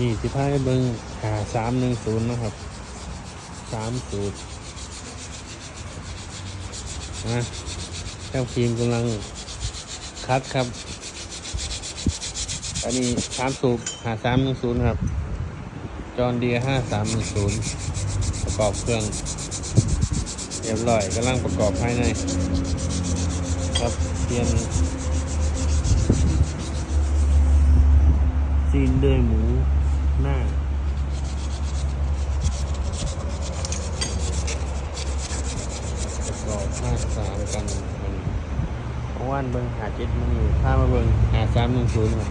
นี่สิพาไปเบิ่งหาสามหนึ่งศูนย์นะครับสามสูตรนะเจ้าทีมกำลังคัดครับ อันนี้สามสูบหาสามหนึ่งศูนย์ครับ จอนเดียห้าสามหนึ่งศูนย์ประกอบเครื่องเรียบร้อยกำลังประกอบภายใน ครับเปลี่ยนซีนด้วยหมู หน้าประกอบห้าสามกันมันเพราะว่าเบิ้งหาเจ็ดมันอยู่ถ้ามาเบิ้งหาสามหนึ่งศูนย์ครับ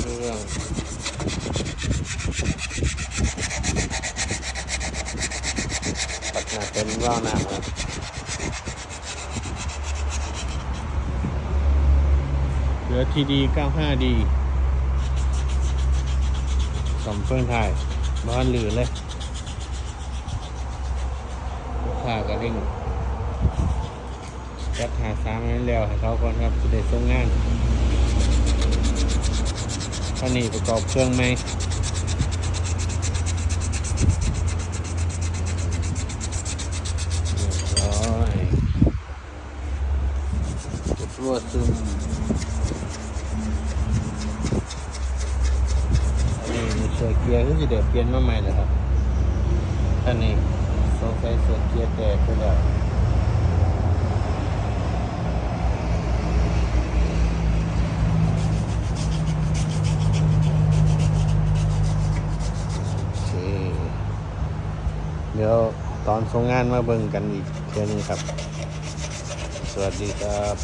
เรื่อง ปัดหนาเป็นว่าวน้าครับเหลือทีดี 95D สมเฟื่องไทยบ้านหรือเลยลูกค้าก็เร่งจัดหาสามให้แล้วให้เขาก่อนครับจะได้ส่งงานท่านี้ประกอบเครื่องไหมเรียบร้อยกด รั่วซึมนี่มีเสือเกียร์ก็จะเดี๋ยวเปลี่ยนมาใหม่เลยครับท่านนี้โซฟาเสือเกียร์แตกไปแล้วโอเคเดี๋ยวตอนส่งงานมาเบิ่งกันอีกเทื่อนึงครับ สวัสดีครับ